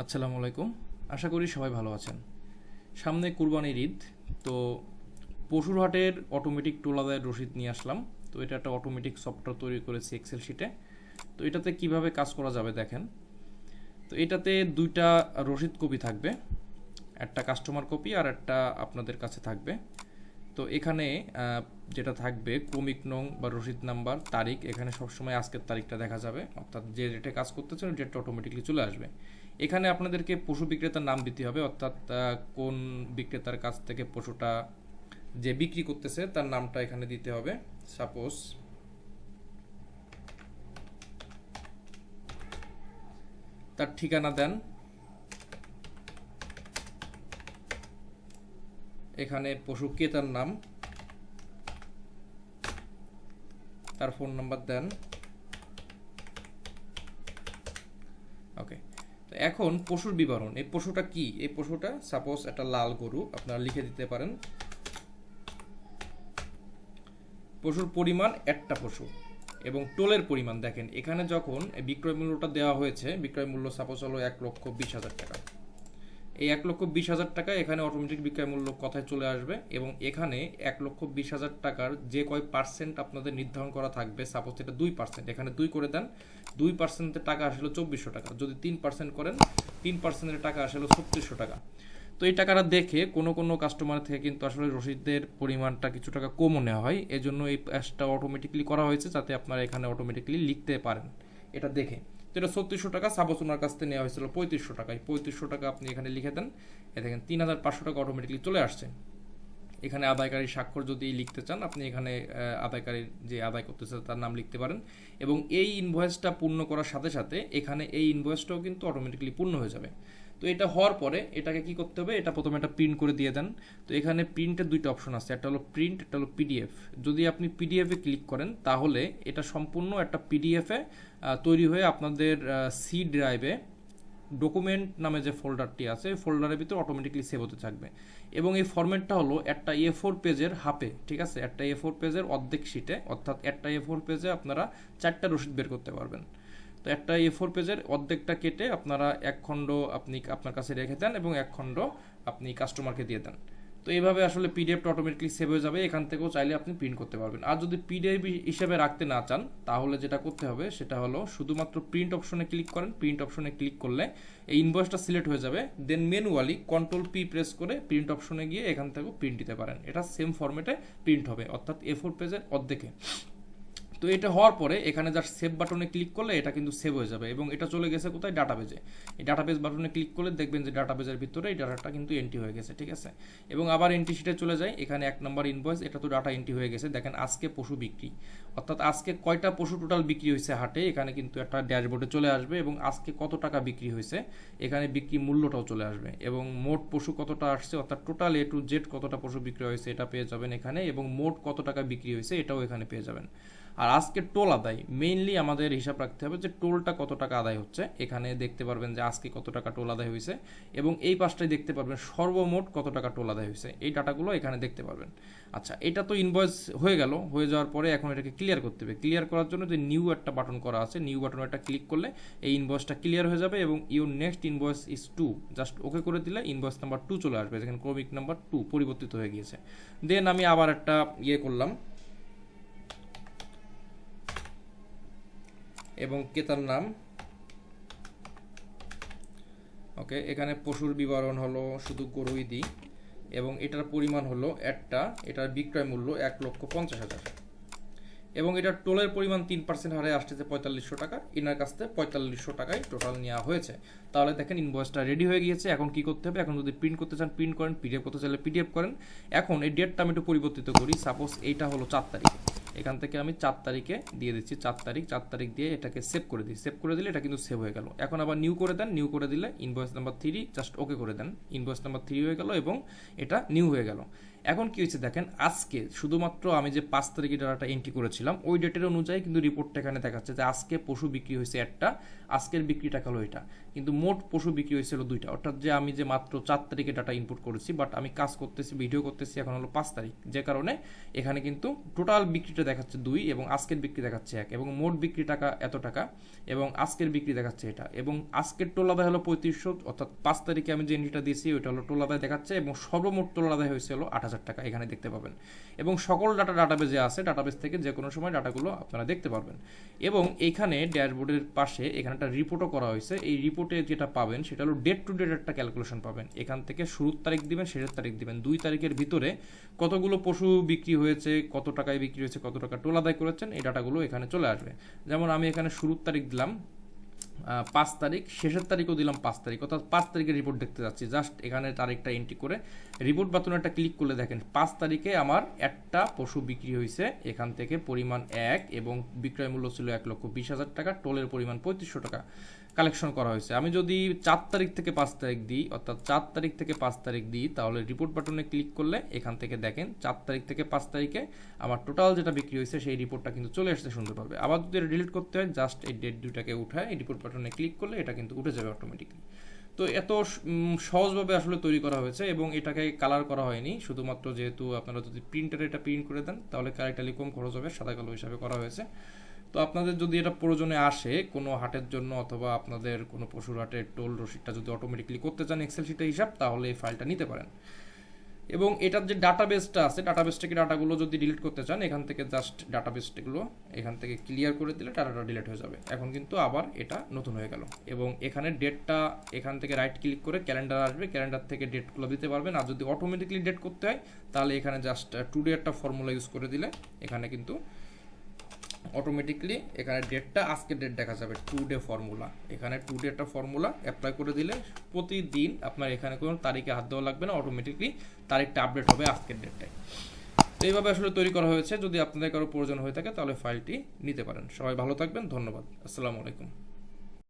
আসসালামু আলাইকুম। আশা করি সবাই ভালো আছেন। সামনে কুরবানির ঈদ, তো পশুর হাটের অটোমেটিক টোলাদায়ের রসিদ নিয়ে আসলাম। তো এটা একটা অটোমেটিক সফটওয়্যার তৈরি করেছি এক্সেল শিটে তো এটাতে কীভাবে কাজ করা যাবে দেখেন। তো এটাতে দুইটা রসিদ কপি থাকবে। একটা কাস্টমার কপি আর একটা আপনাদের কাছে থাকবে। তো এখানে যেটা থাকবে ক্রমিক নং বা রসিদ নাম্বার, তারিখ, এখানে সবসময় আজকের তারিখটা দেখা যাবে। অর্থাৎ যে ডেটে কাজ করতেছেন ডেটটা অটোমেটিকলি চলে আসবে। এখানে আপনাদেরকে পশু বিক্রেতার নাম দিতে হবে, অর্থাৎ কোন বিক্রেতার কাছ থেকে পশুটা যে বিক্রি করতেছে তার নামটা এখানে দিতে হবে। সাপোজ তার ঠিকানা দেন। এখানে পশু ক্রেতার নাম। তার ফোন নাম্বার দেন। ওকে তো এখন পশুর বিবরণ, এই পশুটা কি? এই পশুটা সাপোজ একটা লাল গরু, আপনারা লিখে দিতে পারেন। পশুর পরিমাণ একটা পশু এবং টোলের পরিমাণ, দেখেন, এখানে যখন বিক্রয় মূল্যটা দেওয়া হয়েছে, বিক্রয় মূল্য সাপোজ হলো এক লক্ষ বিশ হাজার টাকা। এই এক লক্ষ বিশ হাজার টাকা এখানে অটোমেটিক বিক্রয় মূল্য কথায় চলে আসবে এবং এখানে এক লক্ষ বিশ হাজার টাকার যে কয় পার্সেন্ট আপনাদের নির্ধারণ করা থাকবে সাপোজ এটা দুই পার্সেন্ট এখানে দুই করে দেন, দুই পার্সেন্টের টাকা আসলে চব্বিশশো টাকা। যদি তিন পার্সেন্ট করেন, তিন পার্সেন্টের টাকা আসলে ছত্রিশশো টাকা। তো এই টাকাটা দেখে কোনো কোনো কাস্টমার থেকে কিন্তু আসলে রসিদের পরিমাণটা কিছু টাকা কমও নেওয়া হয়। এজন্য এই প্যাসটা অটোমেটিকলি করা হয়েছে যাতে আপনারা এখানে অটোমেটিকলি লিখতে পারেন। এটা দেখে। এটা ছত্রিশশো টাকা সাপোজ ওনার কাছ থেকে নেওয়া হয়েছিল পঁয়ত্রিশশো টাকায়। পঁয়ত্রিশশো টাকা আপনি এখানে লিখে দেন। এ দেখেন, তিন হাজার পাঁচশো টাকা অটোমেটিকলি চলে আসছে। এখানে আদায়কারী স্বাক্ষর যদি লিখতে চান, আপনি এখানে আদায়কারীর যে আদায় করতেছে তার নাম লিখতে পারেন। এবং এই ইনভয়েসটা পূর্ণ করার সাথে সাথে এখানে এই ইনভয়েসটাও কিন্তু অটোমেটিকলি পূর্ণ হয়ে যাবে। তো এটা হওয়ার পরে এটাকে কি করতে হবে? এটা প্রথমে একটা প্রিন্ট করে দিয়ে দেন। তো এখানে প্রিন্টের দুইটা অপশন আছে। একটা হলো প্রিন্ট একটা হলো পিডিএফ যদি আপনি পিডিএফে ক্লিক করেন, তাহলে এটা সম্পূর্ণ একটা পিডিএফে তৈরি হয়ে আপনাদের সি ড্রাইভে ডকুমেন্ট নামে যে ফোল্ডারটি আছে ফোল্ডারের ভিতরে অটোমেটিকলি সেভ হতে থাকবে। এবং এই ফরম্যাটটা হলো একটা এ ফোর পেজের হাফে ঠিক আছে? একটা এ ফোর পেজের অর্ধেক শিটে অর্থাৎ একটা এ ফোর পেজে আপনারা চারটা রসিদ বের করতে পারবেন। তো একটা এ ফোর পেজের অর্ধেকটা কেটে আপনারা এক খণ্ড আপনি আপনার কাছে রেখে দেন এবং এক খণ্ড আপনি কাস্টমারকে দিয়ে দেন। তো এইভাবে আসলে পিডিএফটা অটোমেটিকলি সেভ হয়ে যাবে। এখান থেকেও চাইলে আপনি প্রিন্ট করতে পারবেন। আর যদি পিডিএফ হিসেবে রাখতে না চান, তাহলে যেটা করতে হবে, সেটা হলো শুধুমাত্র প্রিন্ট অপশনে ক্লিক করেন। প্রিন্ট অপশনে ক্লিক করলে এই ইনভয়েসটা সিলেক্ট হয়ে যাবে। Then manually control P press করে প্রিন্ট অপশনে গিয়ে এখান থেকেও প্রিন্ট দিতে পারেন। এটা সেম ফর্মেটে প্রিন্ট হবে, অর্থাৎ এ ফোর পেজের অর্ধেকে। তো এটা হওয়ার পরে এখানে জাস্ট সেভ বাটনে ক্লিক করলে এটা কিন্তু সেভ হয়ে যাবে এবং এটা চলে গেছে কোথায়? ডাটাবেজে এই ডাটাবেজ বাটনে ক্লিক করলে দেখবেন যে ডাটাবেজের ভিতরে এই ডাটাটা কিন্তু এন্ট্রি হয়ে গেছে, ঠিক আছে? এবং আবার এন্ট্রি শিটে চলে যায় এখানে এক নম্বর ইনভয়েস এটা তো ডাটা এন্ট্রি হয়ে গেছে। দেখেন, আজকে পশু বিক্রি। অর্থাৎ আজকে কয়টা পশু টোটাল বিক্রি হয়েছে হাটে? এখানে কিন্তু একটা ড্যাশবোর্ডে চলে আসবে এবং আজকে কত টাকা বিক্রি হয়েছে? এখানে বিক্রি মূল্যটাও চলে আসবে। এবং মোট পশু কতটা আসছে? অর্থাৎ টোটাল এ টু জেড কতটা পশু বিক্রি হয়েছে, এটা পেয়ে যাবেন এখানে। এবং মোট কত টাকা বিক্রি হয়েছে, এটাও এখানে পেয়ে যাবেন। আর আজকে টোল আদায় মেইনলি আমাদের হিসাব রাখতে হবে যে টোলটা কত টাকা আদায় হচ্ছে। এখানে দেখতে পারবেন যে আজকে কত টাকা টোল আদায় হয়েছে এবং এই পাশটায় দেখতে পারবেন সর্বমোট কত টাকা টোল আদায় হয়েছে। এই ডাটাগুলো এখানে দেখতে পারবেন। আচ্ছা এটা তো ইনভয়েস হয়ে গেল, হয়ে যাওয়ার পরে এখন এটাকে ক্লিয়ার করতে হবে। ক্লিয়ার করার জন্য যে নিউ একটা বাটন করা আছে নিউ বাটন একটা ক্লিক করলে এই ইনভয়েসটা ক্লিয়ার হয়ে যাবে এবং your next invoice is to just okay করে দিলে ইনভয়েস নাম্বার টু চলে আসবে, যেখানে ক্রমিক নাম্বার টু পরিবর্তিত হয়ে গিয়েছে। দেন আমি আবার একটা ইয়ে করলাম। এবং ক্রেতার নাম? ওকে এখানে পশুর বিবরণ হলো শুধু গরুই দিই, এবং এটার পরিমাণ হলো একটা, এটার বিক্রয় মূল্য এক লক্ষ পঞ্চাশ হাজার। এবং এটার টোলের পরিমাণ তিন পার্সেন্ট হারে আসতেছে পঁয়তাল্লিশশো টাকা, এনার কাছ থেকে পঁয়তাল্লিশশো টাকায় টোটাল নেওয়া হয়েছে। তাহলে দেখেন ইনভয়েসটা রেডি হয়ে গিয়েছে, এখন কি করতে হবে? এখন যদি প্রিন্ট করতে চান প্রিন্ট করেন পিডিএফ করতে চাইলে পিডিএফ করেন। এখন এই ডেটটা আমি একটু পরিবর্তিত করি সাপোজ এইটা হলো চার তারিখ। এখান থেকে আমি চার তারিখে দিয়ে দিচ্ছি, চার তারিখ চার তারিখ দিয়ে এটাকে সেভ করে দিই সেভ করে দিলে এটা কিন্তু সেভ হয়ে গেল। এখন আবার নিউ করে দেন নিউ করে দিলে invoice number three just okay করে দেন। ইনভয়েস নাম্বার থ্রি হয়ে গেল এবং এটা নিউ হয়ে গেল। এখন কি হয়েছে দেখেন, আজকে শুধুমাত্র আমি যে পাঁচ তারিখে ডাটা এন্ট্রি করেছিলাম, ওই ডেটের অনুযায়ী কিন্তু রিপোর্টটা এখানে দেখাচ্ছে যে আজকে পশু বিক্রি হয়েছে একটা, আজকের বিক্রি টাকা এটা। কিন্তু মোট পশু বিক্রি হয়েছিল দুইটা। অর্থাৎ যে আমি যে মাত্র চার তারিখে ডাটা ইনপুট করেছি বাট আমি কাজ করতেছি ভিডিও করতেছি, এখন হলো পাঁচ তারিখ। যে কারণে এখানে কিন্তু টোটাল বিক্রিটা দেখাচ্ছে দুই এবং আজকের বিক্রি দেখাচ্ছে এক। এবং মোট বিক্রি টাকা এত টাকা এবং আজকের বিক্রি দেখাচ্ছে এটা। এবং আজকের টোলাদায় হলো পঁয়ত্রিশশো, অর্থাৎ পাঁচ তারিখে আমি যে এন্ট্রিটা দিয়েছি, ওইটা হলো টোলাদায় দেখাচ্ছে এবং সর্বমোট টোলাদায় হলো আট হাজার টাকা, এখানে দেখতে পাবেন। এবং সকল ডাটা ডাটাবেজে আছে ডাটাবেজ থেকে যে কোনো সময় ডাটাগুলো আপনারা দেখতে পারবেন। এবং এখানে ড্যাশবোর্ডের পাশে এখানে একটা রিপোর্টও করা হয়েছে। এই রিপোর্টে যেটা পাবেন, সেটা হলো ডেট টু ডেট একটা ক্যালকুলেশন পাবেন। এখান থেকে শুরুর তারিখ দিবেন, শেষের তারিখ দিবেন। দুই তারিখের ভিতরে কতগুলো পশু বিক্রি হয়েছে, কত টাকায় বিক্রি হয়েছে, কত টাকা টোল আদায় করেছেন, এই ডাটাগুলো এখানে চলে আসবে। যেমন আমি এখানে শুরুর তারিখ দিলাম পাঁচ তারিখ, শেষের তারিখও দিলাম পাঁচ তারিখ। অর্থাৎ পাঁচ তারিখের রিপোর্ট দেখতে যাচ্ছি। জাস্ট এখানে তারিখটা এন্ট্রি করে রিপোর্ট বাটনে একটা ক্লিক করলে দেখেন, পাঁচ তারিখে আমার একটা পশু বিক্রি হয়েছে। এখান থেকে পরিমাণ এক এবং বিক্রয় মূল্য ছিল এক লক্ষ বিশ হাজার টাকা, টোলের পরিমাণ পঁয়ত্রিশশো টাকা। কালেকশন করা হয়েছে। আমি যদি চার তারিখ থেকে পাঁচ তারিখ দিই, অর্থাৎ চার তারিখ থেকে পাঁচ তারিখ দিই, তাহলে রিপোর্ট বাটনে ক্লিক করলে এখান থেকে দেখেন চার তারিখ থেকে পাঁচ তারিখে আমার টোটাল যেটা বিক্রি হয়েছে, সেই রিপোর্টটা কিন্তু চলে আসতে সুন্দরভাবে আবার যদি এটা ডিলিট করতে হয় জাস্ট এই ডেট দুটাকে উঠায়, এই রিপোর্ট বাটনে ক্লিক করলে এটা কিন্তু উঠে যাবে অটোমেটিকলি তো এত সহজভাবে আসলে তৈরি করা হয়েছে এবং এটাকে কালার করা হয়নি। শুধুমাত্র যেহেতু আপনারা যদি প্রিন্টারে এটা প্রিন্ট করে দেন, তাহলে কারেক্টালি কম খরচ হবে, সাদা কালো হিসাবে করা হয়েছে। তো আপনাদের যদি এটা প্রয়োজনে আসে কোনো হাটের জন্য অথবা আপনাদের কোনো পশুর হাটের টোল রসিদটা যদি অটোমেটিকলি করতে চান এক্সেল শিটের হিসাব, তাহলে এই ফাইলটা নিতে পারেন। এবং এটার যে ডাটাবেসটা আছে ডাটাবেস থেকে ডাটাগুলো যদি ডিলিট করতে চান, এখান থেকে জাস্ট ডাটাবেসগুলো এখান থেকে ক্লিয়ার করে দিলে ডাটাটা ডিলিট হয়ে যাবে। এখন কিন্তু আবার এটা নতুন হয়ে গেল। এবং এখানে ডেটটা এখান থেকে রাইট ক্লিক করে ক্যালেন্ডার আসবে ক্যালেন্ডার থেকে ডেটগুলো দিতে পারবেন। আর যদি অটোমেটিকলি ডেট করতে হয়, তাহলে এখানে জাস্ট টুডে একটা ফর্মুলা ইউজ করে দিলে এখানে কিন্তু অটোমেটিকলি এখানে ডেটটা আজকের ডেট দেখা যাবে টু ডে ফর্মুলা এখানে টু ডে একটা ফর্মুলা অ্যাপ্লাই করে দিলে প্রতিদিন আপনার এখানে কোনো তারিখে হাত দেওয়া লাগবে না অটোমেটিকলি তারিখটা আপডেট হবে আজকের ডেটটাই তো এইভাবে আসলে তৈরি করা হয়েছে। যদি আপনাদের কারও প্রয়োজন হয়ে থাকে তাহলে ফাইলটি নিতে পারেন। সবাই ভালো থাকবেন, ধন্যবাদ। আসসালামু আলাইকুম।